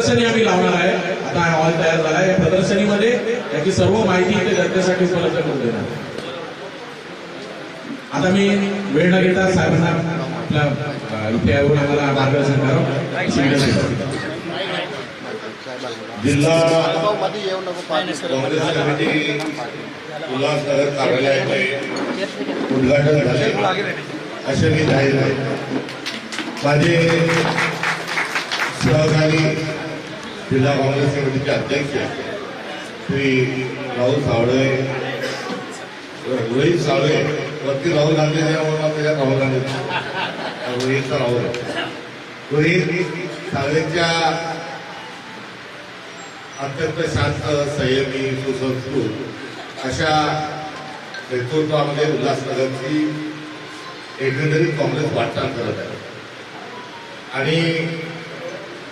प्रदर्शनी आम्ही लावणार आहे. आता हा हॉल तयार झाला या प्रदर्शनीमध्ये याची सर्व माहिती इथे जनतेसाठी उपलब्ध करून देणार आता मी वेळ न घेता साहेबांना आपल्या इथे येऊन आम्हाला मार्गदर्शन करावं जिल्हा काँग्रेस कमिटी उल्हासनगर कार्यालयाचे उद्घाटन झाले. असे मी जाहीर आहे. माझे सहकारी जिल्हा काँग्रेस कमिटीचे अध्यक्ष श्री राहुल सावळे रोहित सावळे वरती राहुल गांधी त्यामुळे त्याच्यात राहुल गांधी रोहितचा राहुल रोहित सावळेच्या अत्यंत शांत संयमी सुसंस्कृत अशा नेतृत्वामध्ये उल्हासनगरची एकंदरीत काँग्रेस वाटचाल करत आहे आणि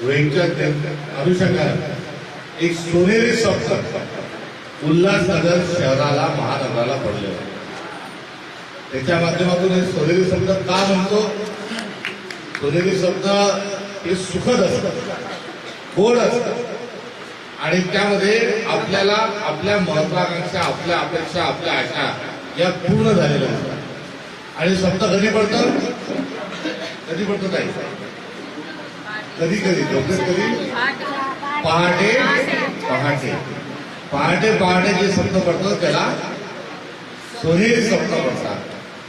रोहितच्या ने- अनुषंगाने एक सोनेरी शब्द उल्हासनगर शहराला महानगराला पडले. त्याच्या माध्यमातून हे सोनेरी शब्द का म्हणतो? सोनेरी शब्द हे सुखद असतं गोड असतात आणि त्यामध्ये आपल्याला आपल्या महत्वाकांक्षा आपल्या अपेक्षा आपल्या आशा या पूर्ण झालेल्या असतात. आणि शब्द कधी पडतं कधी पडतं नाही कधी कधी डोक्यात कधी? पहाटे? पहाटे. पहाटे पहाटे जे स्वप्न पडतो त्याला सोनेरी स्वप्न पडतात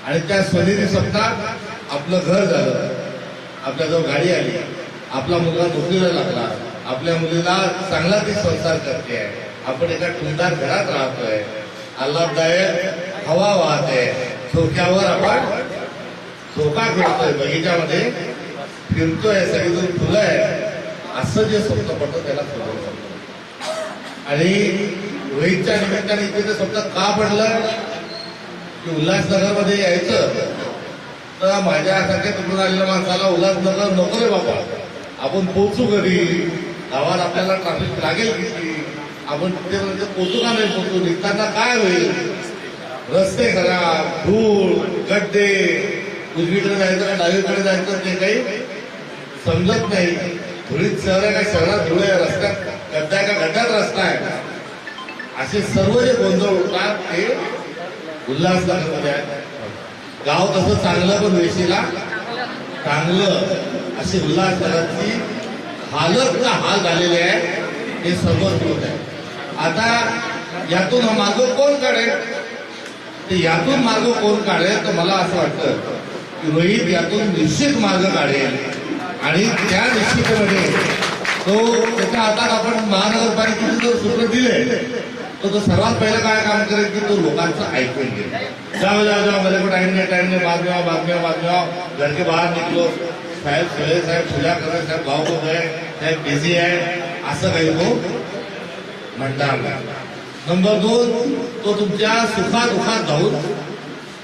आणि त्या सोनेरी स्वप्नात आपलं घर झालं. आपल्याजवळ गाडी आली. आपला मुलगा नोकरीला लागला. आपल्या मुलीला चांगला ती संसार करते आहे. आपण एका टुंदार घरात राहतोय. आल्हाददायक हवा वाहते. झोक्यावर आपण झोका खेळतोय बगीच्यामध्ये. फिरतोय सगळीजण फुलं आहे असं जे स्वप्न पडतं त्याला फुलं पडतं आणि रोहितच्या निमित्ताने इथे ते स्वप्न का पडलं की उल्हासनगरमध्ये यायचं तर माझ्यासारख्या तिकडून आलेल्या माणसाला उल्हासनगर नको रे बाबा. आपण पोचू कधी गावात आपल्याला ट्रॅफिक लागेल किती? आपण तिथे म्हणजे पोचू का नाही पोचू निघताना काय होईल? रस्ते खराब धूळ गड्डे. उजवीकडे जायचं का डावीकडे जायचं? ते काही समजत नाही. धुळीत शहर आहे का शहरात धुळे रस्त्यात गड्डा आहे का गड्ड्यात रस्ता आहे? असे सर्व जे गोंधळ होतात ते उल्हासनगरमध्ये आहेत. गाव तसं चांगलं पण वेशीला चांगलं. अशी उल्हासनगरची हालत का हाल झालेले आहे. हे समोर होत आहे आता यातून मार्ग कोण काढेल? ते यातून मार्ग कोण काढेल? तर मला असं वाटतं की रोहित यातून निश्चित मार्ग काढेल. आणि त्या निश्चितमध्ये तो त्याच्या हातात आपण महानगरपालिकेचे जर सूत्र दिले तो तो सर्वात पहिलं काय काम करेल की तो लोकांचं ऐकून घेईल. जाऊ जाऊ जाऊ मध्ये टाईमने टाइम बातम्या टाइम नहीं बाद में आओ घर के साहेब सुळे साहेब पूजा करा साहेब भाव को आहे साहेब बिझी आहे. असं काही तो म्हणणार नाही. नंबर दोन तो तुमच्या सुखादुखात जाऊन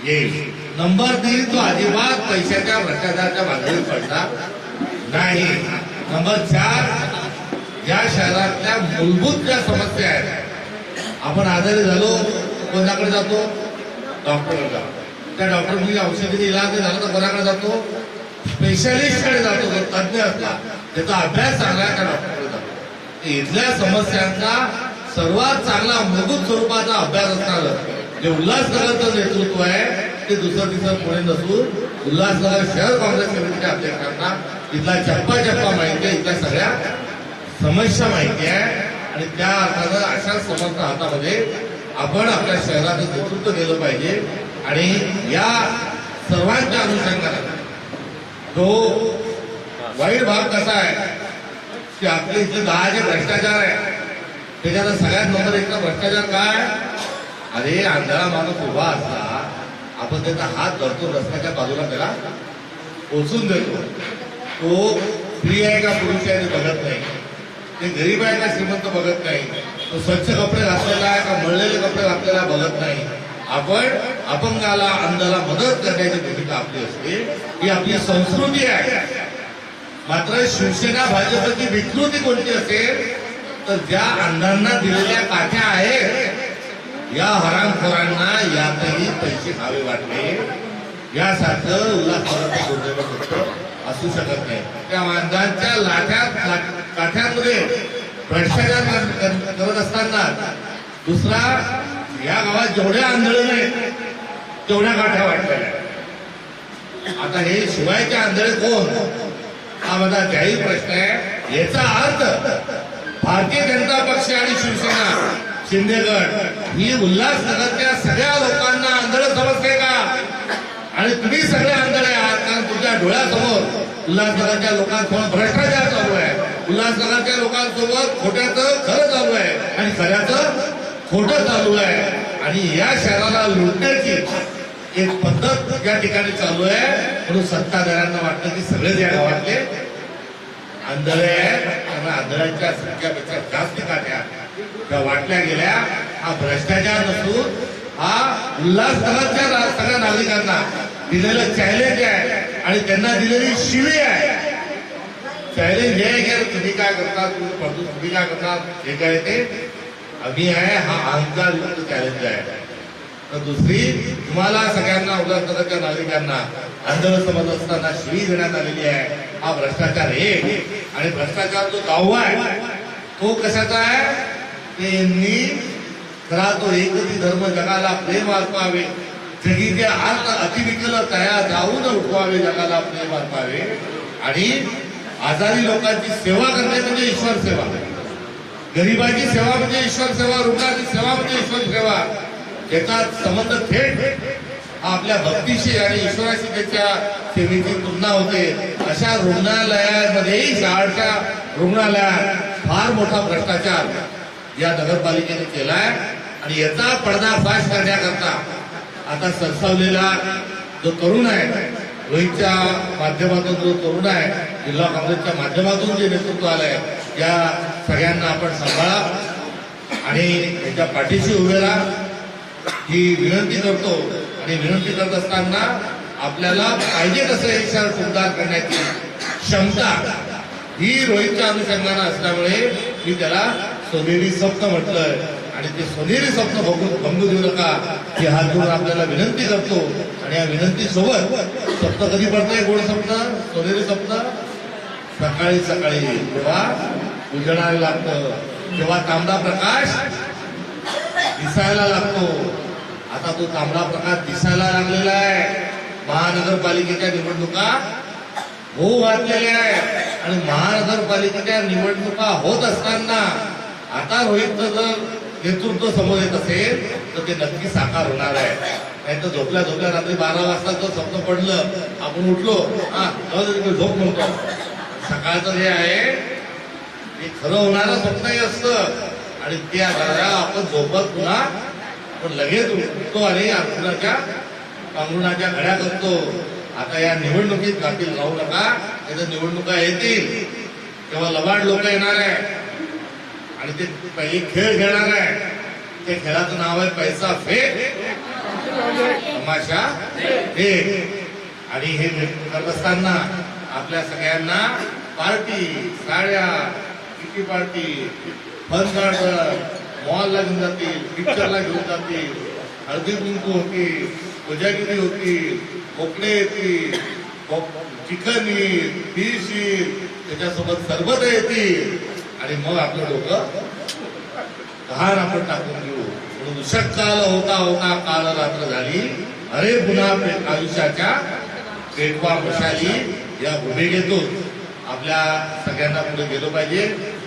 येईल. नंबर तीन तो अजिबात पैशाच्या भ्रष्टाचाराच्या भानगडीत पडणार नाही. नंबर चार या शहरातल्या मूलभूत ज्या समस्या आहेत आपण आजारी झालो कोणाकडे जातो? डॉक्टरकडे जातो. त्या डॉक्टरनी औषधी इलाज झाला तर कोणाकडे जातो? स्पेशालिस्टकडे जातो तज्ञ असला. त्याचा अभ्यास चांगला आहे, त्या डॉक्टरकडे जातो. इथल्या समस्यांचा सर्वात चांगला मूलभूत स्वरूपाचा अभ्यास असणार जे उल्हासनगरचं नेतृत्व आहे ते दुसरं तिसरं पुढे नसून उल्हासनगर शहर काँग्रेस कमिटीच्या अध्यक्षांना इथला चप्पा चप्पा माहिती आहे इथल्या सगळ्या समस्या माहिती आहे. आणि त्या अर्थानं अशा समस्या हातामध्ये आपण आपल्या शहराचं नेतृत्व केलं पाहिजे. आणि या सर्वांच्या अनुषंगाने तो वाईट भाग कसा आहे की आपले इथले दहा जे भ्रष्टाचार आहे त्याच्यात सगळ्यात नंबर एकचा भ्रष्टाचार काय? अरे अंधारा माणूस उभा असला. आपण त्याचा हात धरतो रस्त्याच्या बाजूला त्याला पोचून देतो. तो स्त्री आहे का पुरुष आहे ते बघत नाही. ते गरीब आहे का श्रीमंत बघत नाही. तो स्वच्छ कपडे घातलेला आहे का मळलेले कपडे घातलेला बघत नाही. आपण अपंगाला अंधाला मदत करण्याची भूमिका आपली असते. ही आपली संस्कृती आहे. मात्र शिवसेना भाजपची विकृती कोणती असेल? तर ज्या अंधांना दिलेल्या काठ्या आहेत या हरामखोरांना यातही पैसे खावे वाटले. यासारखं उल्हासनगरचं दुर्दैव असू शकत नाही. त्या माणसांच्या लाठ्यात काठ्यामध्ये भ्रष्टाचार करत असताना दुसरा या गावात जेवढ्या आंदोलन आहेत तेवढ्या काठ्या वाटलेल्या आता हे शिवायचे आंधळे कोण? हा माझा जाहीर प्रश्न आहे. याचा अर्थ भारतीय जनता पक्ष आणि शिवसेना शिंदेगड ही उल्हासनगरच्या सगळ्या लोकांना आंधळ समजते का? आणि तुम्ही सगळे आंधळे आहात कारण तुमच्या डोळ्यासमोर उल्हासनगरच्या लोकांसमोर भ्रष्टाचार चालू आहे. उल्हासनगरच्या लोकांसोबत खोट्याचं खरं चालू आहे आणि खऱ्याचं खोटं चालू आहे. आणि या शहराला लुटण्याची एक पद्धत या ठिकाणी चालू आहे. म्हणून सत्ताधाऱ्यांना वाटतं की सगळेच या गावातले आंधळे आहेत. त्यांना आंधळ्यांच्या संख्यापेक्षा जास्त काढ्या त्या वाटल्या गेल्या हा भ्रष्टाचार नसून हा उल्हास नगरच्या सगळ्या नागरिकांना दिलेलं चॅलेंज आहे आणि त्यांना दिलेली शिवी आहे. चॅलेंज हे आहे की तुम्ही काय करता तुम्ही काय करता हे काय ते? आम्ही आहे हा अहंकार युक्त चॅलेंज आहे. तर दुसरी तुम्हाला सगळ्यांना उल्हास नगरच्या नागरिकांना आंदोलन समज असताना शिवी देण्यात आलेली आहे. हा भ्रष्टाचार एक आणि भ्रष्टाचार जो दावा आहे. तो कशाचा आहे? ते यांनी खरा तो एकती धर्म जगाला प्रेम अर्पावे जगीचे आत अतिविकल तया जाऊन उठवावे जगाला प्रेम अर्पावे आणि आजारी लोकांची सेवा करणे म्हणजे ईश्वर सेवा. गरिबाची सेवा म्हणजे ईश्वर सेवा रुग्णाची सेवा म्हणजे ईश्वर सेवा. त्याचा संबंध थेट आपल्या भक्तीशी आणि ईश्वराशी त्याच्या सेवेची तुलना होते. अशा रुग्णालयामध्येही शाळच्या रुग्णालयात फार मोठा भ्रष्टाचार. या नगरपालिकेने केलाय आणि याचा पडदाफाश करण्याकरता आता सरसावलेला जो तरुण आहे रोहितच्या माध्यमातून जो तरुण आहे जिल्हा काँग्रेसच्या माध्यमातून जे नेतृत्व आलंय या सगळ्यांना आपण सांभाळा आणि याच्या पाठीशी उभे राहा. ही विनंती करतो आणि विनंती करत असताना आपल्याला पाहिजे कसं हे शहर करण्याची क्षमता ही रोहितच्या अनुषंगानं असल्यामुळे मी त्याला सोनेरी स्वप्न म्हटलंय. आणि ते सोनेरी स्वप्न बघू भंगू देऊ नका ही हात जोडून आपल्याला विनंती करतो. आणि या विनंती सोबत स्वप्न कधी पडतंय गोड स्वप्न? सोनेरी स्वप्न? सकाळी सकाळी तेव्हा उजळायला लागतं तेव्हा तांबडा प्रकाश दिसायला लागतो. आता तो तांबडा प्रकाश दिसायला लागलेला आहे. महानगरपालिकेच्या निवडणुका हो घातलेल्या आहेत. आणि महानगरपालिकेच्या निवडणुका होत असताना आता रोहितचं जर नेतृत्व समोर येत असेल तर ते नक्की साकार होणार आहे. नाही तर झोपल्या झोपल्या रात्री बारा वाजता जर स्वप्न पडलं आपण उठलो हा झोप म्हणतो. सकाळचं जे आहे ते खरं होणारं स्वप्नही असतं. आणि त्या आपण झोपत पुन्हा पण लगेच उठतो आणि अर्जुनाच्या पांघरुणाच्या घड्या करतो. आता या निवडणुकीत गाठील राहू नका त्याच्या निवडणुका येतील. तेव्हा लबाड लोक येणार आहे आणि ते पहिले खेळ खेळणार आहे. त्या खेळाचं नाव आहे पैसा फेक तमाशा फेक आणि हे करत असताना आपल्या सगळ्यांना पार्टी साड्या किती पार्टी फन गार्डन मॉलला घेऊन जातील पिक्चरला घेऊन जातील हळदी कुंकू होती कोजागिरी होती कोकडे येतील चिकन येईल फिश येईल त्याच्यासोबत सरबत येतील. आणि मग आपलं डोकं घाण आपण टाकून घेऊ. म्हणून काल होता होता काल रात्र झाली. अरे पुन्हा आयुष्याच्या पेटवा मशाली या भूमिकेतून आपल्या सगळ्यांना पुढे गेलो पाहिजे.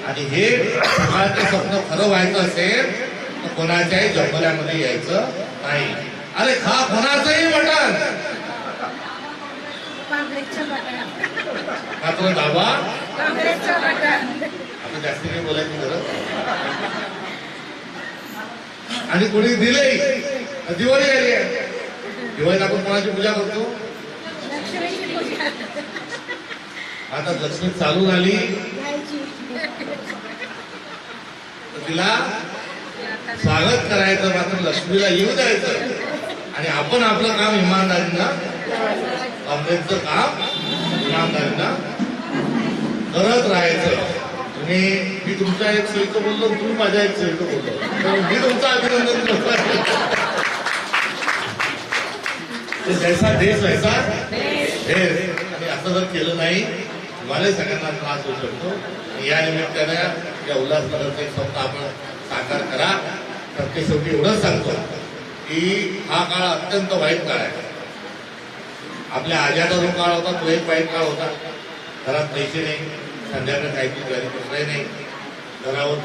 आणि हे सकाळचं स्वप्न खरं व्हायचं असेल तर कोणाच्याही जंगलामध्ये यायचं नाही. अरे खा कोणाचंही मटण मात्र बटन आता जास्त काही बोलायची गरज आणि कोणी दिले दिवाळी आली आहे. दिवाळीत आपण कोणाची पूजा करतो? आता लक्ष्मी चालू झाली. तिला स्वागत करायचं मात्र लक्ष्मीला येऊ द्यायचं आणि आपण आपलं काम इमानदारीनं काँग्रेसचं काम इमानदारीनं करत राहायचं. आणि मी तुमच्या एक सोयीचं बोललो तुम्ही माझ्या एक सोयीचं बोललो तर मी तुमचं अभिनंदन करतो जैसा देश वैसा देश. आणि असं जर केलं नाही मला सगळ्यांना त्रास होऊ शकतो. या निमित्तानं या उल्हासनगरचं एक स्वप्न आपण साकार करा. तर ते शेवटी एवढंच सांगतो की हा काळ अत्यंत वाईट काळ आहे. आपल्या आज्याचा जो काळ होता तो एक वाईट काळ होता. घरात पैसे नाही. संध्याकाळ काहीतरी घरी दुसरे नाही. घरावर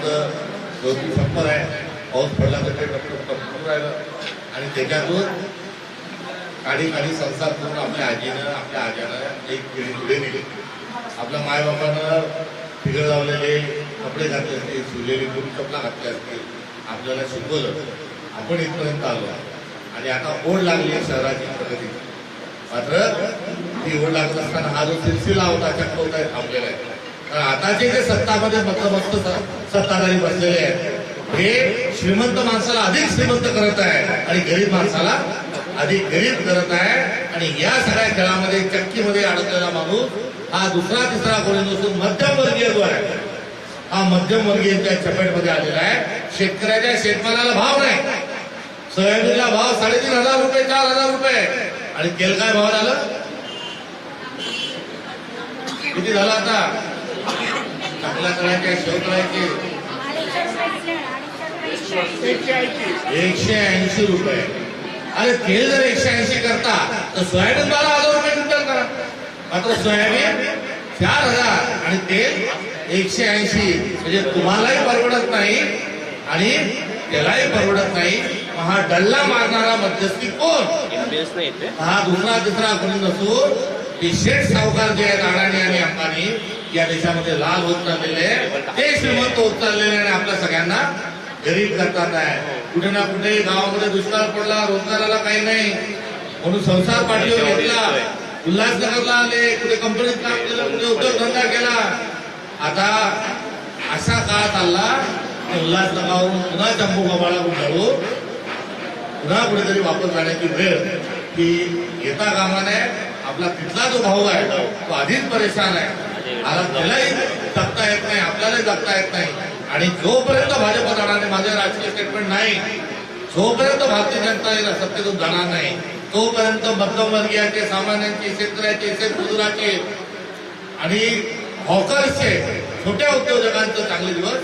दोन छप्पर आहे. पाऊस पडला तर ते टपटप राहिलं. आणि त्याच्यातून काढी काढी संसार करून आपल्या आजीनं आपल्या आज्यानं एक पिढी पुढे नेली. आपल्या मायबापानं फिगर लावलेले कपडे घातले असतील शिवलेली दोन चपला घातले असतील आपल्याला शिकवलं. आपण इथपर्यंत आलो आणि आता ओढ लागली आहे शहराची प्रगती मात्र ती ओढ लागत असताना हा जो सिलसिला होता त्या होता थांबलेला आहे. आताचे जे सत्तामध्ये मतमस्त सत्ताधारी बसलेले आहेत हे श्रीमंत माणसाला अधिक श्रीमंत करत आहे आणि गरीब माणसाला अधिक गरीब करत आहे. आणि या सगळ्या खेळामध्ये चक्कीमध्ये अडकलेला माणूस हा दुसरा तिसरा कोणी नसून मध्यमवर्गीय जो आहे हा मध्यमवर्गीयांच्या चपेटमध्ये आलेला आहे. शेतकऱ्याच्या शेतमालाला भाव नाही. सोयाबीनला भाव साडेतीन हजार रुपये चार हजार रुपये. आणि तेल काय भाव झालं किती झालं आता? चांगल्या तळ्याचे शेवतळ्याचे एकशे ऐंशी रुपये. अरे तेल जर एकशे ऐंशी करता तर सोयाबीन बारा हजार रुपये क्विंटल करा. मात्र सोयाबीन चार हजार. आणि तेल एकशे ऐंशी. म्हणजे तुम्हालाही परवडत नाही आणि त्यालाही परवडत नाही. हा डल्ला मारणारा मध्यस्थी कोण? हा दुसरा तिसरा कोणी नसून हे शेठ सावकार जे आहेत अडाणी आणि अंबानी या देशामध्ये लाल होत चाललेले ते श्रीमंत होत चाललेले आणि आपल्या सगळ्यांना गरीब करतात आहे. कुठे ना कुठे गावामध्ये दुष्काळ पडला रोजगाराला काही नाही. म्हणून संसार पाठीवर घेतला. उल्हासनगरला आले कुठे कंपनीत काम केलं कुठे उद्योगधंदा केला. आता असा काळ चालला की उल्हासनगरवरून पुन्हा जम्बू कबाळा गुंडाळू पुन्हा कुठेतरी वापस जाण्याची वेळ की येता कामाने आपला तिथला जो भाऊ आहे तो आधीच परेशान आहे. आता त्यालाही जगता येत नाही आपल्यालाही जगता येत नाही. आणि जोपर्यंत भाजप जाणार माझे राजकीय स्टेटमेंट नाही जोपर्यंत भारतीय जनता सत्तेतून जाणार नाही तोपर्यंत मध्यमवर्गीयाचे सामान्यांचे शेतकऱ्याचे शेतमजुराचे आणि हॉकर्सचे छोट्या उद्योजकांचे चांगले दिवस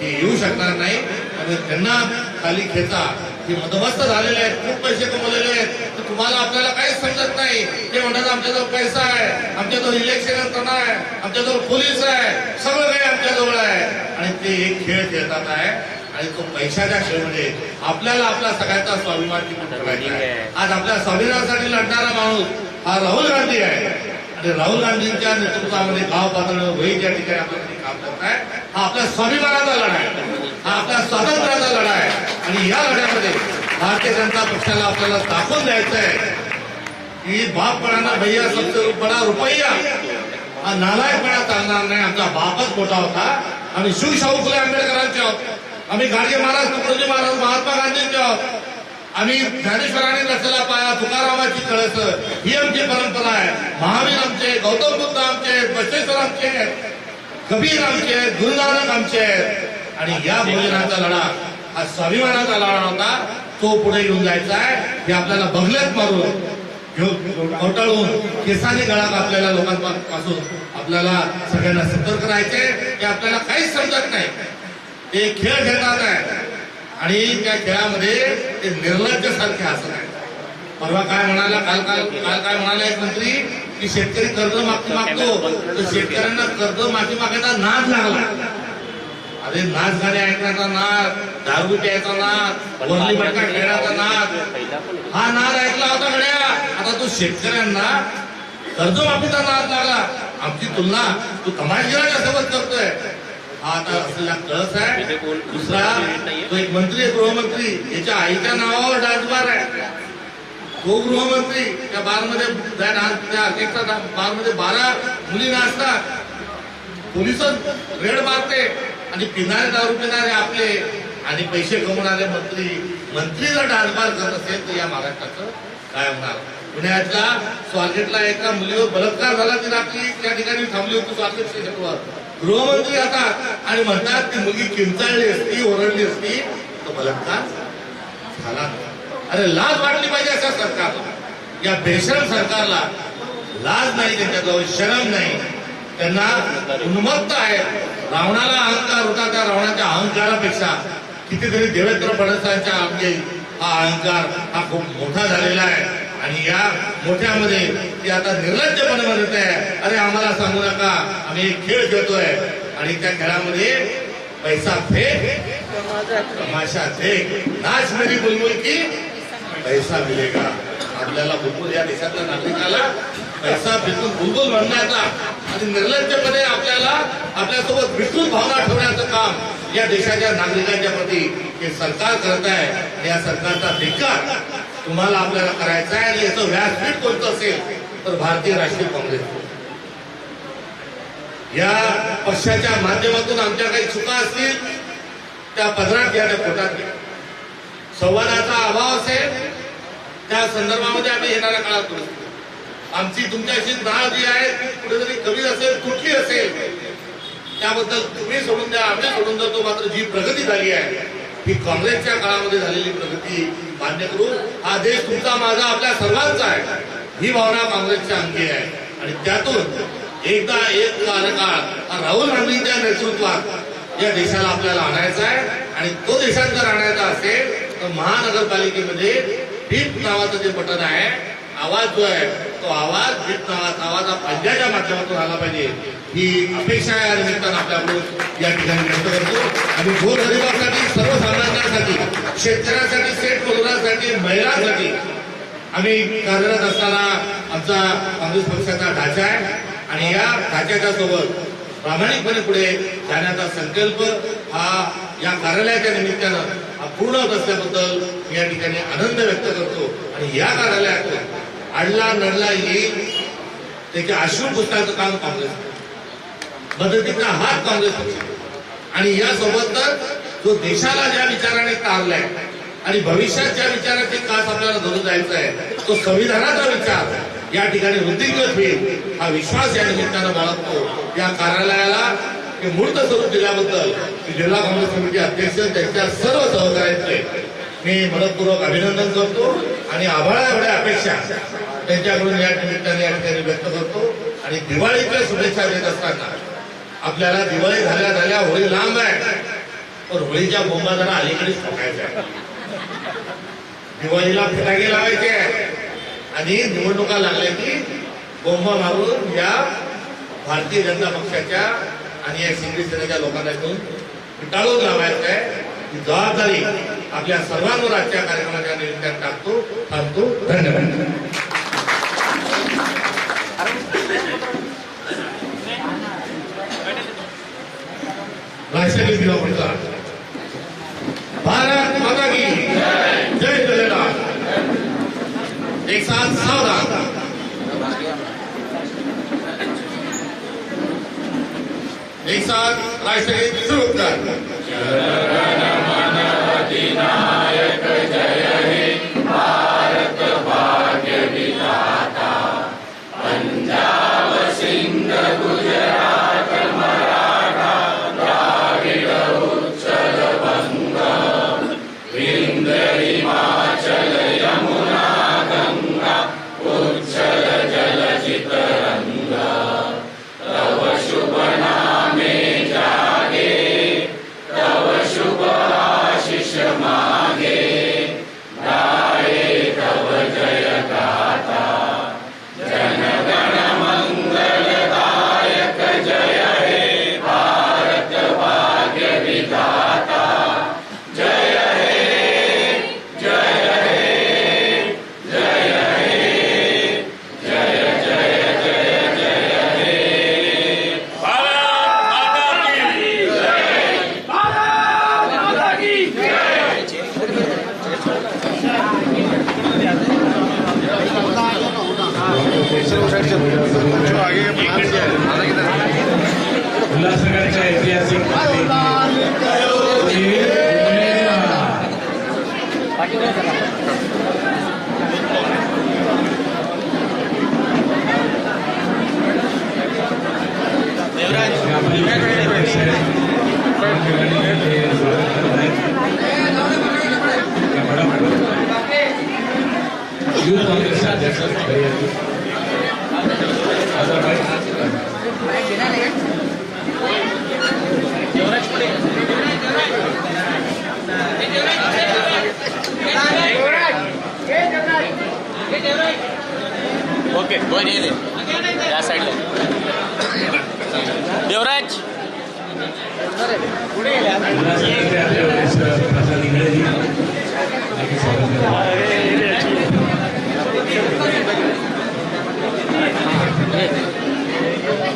ते येऊ शकणार नाही. आणि त्यांना खाली खेचा. मदमस्त झालेले आहेत खूप पैसे कमवलेले आहेत. तर तुम्हाला आपल्याला काहीच समजत नाही. ते म्हणतात आमच्याजवळ पैसा आहे. आमच्याजवळ इलेक्शन करणार आहे. आमच्याजवळ पोलीस आहे. सगळं काही आमच्याजवळ आहे. आणि ते एक खेळ खेळतात आहे. आणि तो पैशाच्या खेळमध्ये आपल्याला आपला सगळ्यांचा स्वाभिमान टिकून ठेवायचा आहे. आज आपल्या स्वाभिमानासाठी लढणारा माणूस हा राहुल गांधी आहे. आणि राहुल गांधींच्या नेतृत्वामध्ये गाव पातळीवर वही ज्या ठिकाणी आपल्यासाठी काम करत आहे. हा आपल्या स्वाभिमानाचा लढा आहे. हा आपल्या स्वातंत्र्याचा लढा आहे. आणि या लढ्यामध्ये भारतीय जनता पक्षाला आपल्याला दाखवून द्यायचं आहे की बापपणाना भैया सबसे बडा रुपया. हा नालायकपणा चालणार नाही आमचा बापच मोठा होता. आम्ही शिवशाहू फुले आंबेडकरांचे आहोत. आम्ही गाडगे महाराज तुकडोजी महाराज महात्मा गांधींचे आहोत. आम्ही ज्ञानेश्वरांनी रचला पाया तुकारामाची कळस. ही आमची परंपरा आहे. महावीर आमचे गौतम बुद्ध आमचे बसेश्वर आमचे कबीर आमचे आहेत, गुरुनानक आमचे आहेत. आणि या भोजनाचा लढा हा स्वाभिमानाचा लढा होता. तो पुढे घेऊन जायचा आहे. हे आपल्याला बघल्याच मारून घेऊन कवटाळून केसाने गळा आपल्याला लोकांपासून आपल्याला सगळ्यांना सतर्क राहायचे. हे आपल्याला काहीच समजत नाही. ते खेळ खेळतात आहे. आणि त्या खेळामध्ये ते निर्लज्ज सारखे असत आहे. परवा काय म्हणाला? काल काल काल काय म्हणाला एक मंत्री? की शेतकरी कर्ज मागतो मागतो. तर शेतकऱ्यांना कर्ज माफी मागायचा नाद लागला. अरे नाच गाणे ऐकण्याचा नाद दारू प्यायचा नाद वरली बटका खेळण्याचा नाद हा नाद ऐकला होता गड्या. आता तू शेतकऱ्यांना कर्जमाफीचा नाद लागला. आमची तुलना तू तमाशगिराच्या सोबत करतोय? हा आता असलेला कळस आहे. दुसरा तो एक मंत्री आहे गृहमंत्री. याच्या आईच्या नावावर डान्सबार आहे. तो गृहमंत्री. त्या बारमध्ये त्या डान्स त्या बारमध्ये बारा मुली नाचतात. पोलीस रेड मारते. आणि पिणारे दारू पिणारे आपले आणि पैसे कमवणारे मंत्री मंत्री जर डान्सबार करत असेल तर या महाराष्ट्राचं काय होणार? पुण्यातला स्वारगेटला एका मुलीवर बलात्कार झाला ती रात्री त्या ठिकाणी थांबली होती स्वारगेट स्टेशनवर. गृहमंत्री आता आणि म्हणतात ती मुलगी किंचाळली असती ओरडली असती तर बलात्कार झाला अरे लाज वाटली पाहिजे अशा सरकारला. या बेशरम सरकारला लाज नाही त्यांच्याजवळ शरम नाही. त्यांना उन्मत्त आहेत. रावणाला अहंकार होता त्या रावणाच्या अहंकारापेक्षा. कितीतरी देवेंद्र फडणवीसांच्या आमचे हा अहंकार हा खूप मोठा झालेला आहे. आणि या मोठ्यामध्ये ती आता निर्लज्जपणे म्हणत आहे अरे आम्हाला सांगू नका आम्ही एक खेळ खेळतोय. आणि त्या खेळामध्ये पैसा फेक तमाशा फेक. नाच मेरी बुलबुल की पैसा मिलेगा. आपल्याला बुलबुल या देशातल्या नागरिकाला पैसा बिलकुल बुलबुल म्हणण्याचा आणि निर्लज्जपणे आपल्याला आपल्यासोबत विकृत भावना ठेवण्याचं काम या देशाच्या नागरिकांच्या प्रती हे सरकार करत आहे. या सरकारचा धिक्कार तुम्हाला आपल्याला करायचा आहे आणि याचं व्यासपीठ कोणतं असेल तर भारतीय राष्ट्रीय काँग्रेस. या पक्षाच्या माध्यमातून आमच्या काही चुका असतील त्या पदरात घ्या त्या पोटात घ्या. संवादाचा अभाव असेल त्या संदर्भामध्ये आम्ही येणाऱ्या काळात करू आमची तुमच्याशी नाळ जी आहे ती कुठेतरी कमी असेल तुटली असेल त्याबद्दल तुम्ही सोडून द्या आम्ही सोडून तो मात्र जी प्रगती झाली आहे ही काँग्रेसच्या काळामध्ये झालेली प्रगती मान्य करू. हा देश तुमचा माझा आपल्या सर्वांचा आहे. ही भावना काँग्रेसच्या अंगी आहे. आणि त्यातून एकदा एक कार्यकाळ राहुल गांधींच्या नेतृत्वात या देशाला आपल्याला आणायचा आहे. आणि तो देशांतर आणायचा असेल तर महानगरपालिकेमध्ये बीप नावाचं जे बटन आहे आवाज जो आहे तो आवाज बीप नावाचा आवाज हा पंजाच्या माध्यमातून आला पाहिजे. ही अपेक्षा आहे या निमित्तानं आपल्याकडून या ठिकाणी व्यक्त करतो. आणि गोरगरिबासाठी सर्वसाधारणांसाठी शेतकऱ्यांसाठी शेत मजुरांसाठी महिलांसाठी आम्ही कार्यरत असताना आमचा काँग्रेस पक्षाचा ढाचा आहे. आणि या ढाच्याच्या सोबत प्रामाणिकपणे पुढे जाण्याचा संकल्प हा या कार्यालयाच्या निमित्तानं हा असल्याबद्दल या ठिकाणी आनंद व्यक्त करतो आणि या कार्यालयात अडला नडला येईल त्याच्या अश्रू पुस्तकाचं काम काँग्रेस मदतीचा हात काँग्रेस आणि या तर जो देशाला ज्या विचाराने तारलाय आणि भविष्यात ज्या विचाराचे कास आपल्याला धरून जायचा आहे तो संविधानाचा विचार या ठिकाणी वृद्धिंगत होईल हा विश्वास या निमित्तानं बाळगतो. या कार्यालयाला हे मूर्त स्वरूप दिल्याबद्दल जिल्हा काँग्रेस कमिटीचे अध्यक्ष त्यांच्या सर्व सहकार्यांचे मी मनपूर्वक अभिनंदन करतो आणि आभाळा एवढ्या अपेक्षा त्यांच्याकडून या निमित्ताने या ठिकाणी व्यक्त करतो आणि दिवाळीच्या शुभेच्छा देत असताना आपल्याला दिवाळी झाल्या झाल्या होळी लांब आहे पण होळीच्या बोंबा जरा अलीकडेच ठोकायच्या आहे. दिवाळीला फटाके लावायचे आहे आणि निवडणुका लागल्या की बोंबा मारून या भारतीय जनता पक्षाच्या आणि या शिंदे सेनेच्या लोकांना घेऊन टाळून लावायचं आहे ही जबाबदारी आपल्या सर्वांवर आजच्या कार्यक्रमाच्या निमित्तानं टाकतो थांबतो. धन्यवाद. राष्ट्रगीत दिला पुढचा. भारत माता की जय जय एक साथ सावधान. एक साथ राष्ट्रगीत युथ काँग्रेसचे अध्यक्ष ओके वर ये दे त्या साईडला देवराज पुढे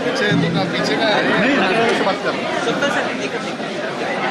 पीछे पीछे का सत्तर सेकंड